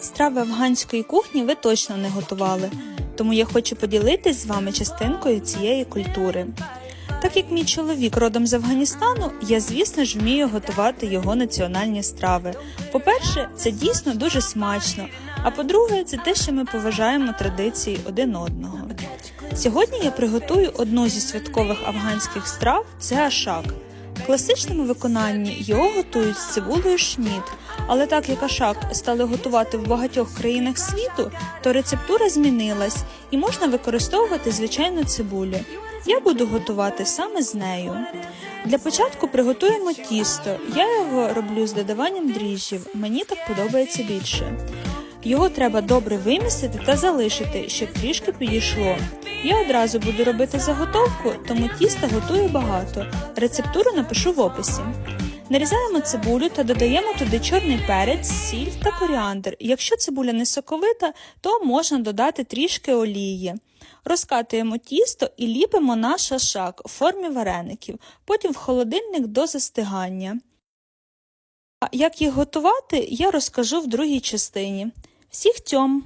Страви афганської кухні ви точно не готували, тому я хочу поділитись з вами частинкою цієї культури. Так як мій чоловік родом з Афганістану, я, звісно ж, вмію готувати його національні страви. По-перше, це дійсно дуже смачно. А по-друге, це те, що ми поважаємо традиції один одного. Сьогодні я приготую одну зі святкових афганських страв це ашак. Класичному виконанні його готують з цибулею шніт, але так як ашак стали готувати в багатьох країнах світу, то рецептура змінилась і можна використовувати звичайну цибулю. Я буду готувати саме з нею. Для початку приготуємо тісто. Я його роблю з додаванням дріжджів. Мені так подобається більше. Його треба добре вимісити та залишити, щоб трішки підійшло. Я одразу буду робити заготовку, тому тіста готую багато. Рецептуру напишу в описі. Нарізаємо цибулю та додаємо туди чорний перець, сіль та коріандр. Якщо цибуля не соковита, то можна додати трішки олії. Розкатуємо тісто і ліпимо на шашак у формі вареників, потім в холодильник до застигання. А як їх готувати, я розкажу в другій частині. Всіх цьом!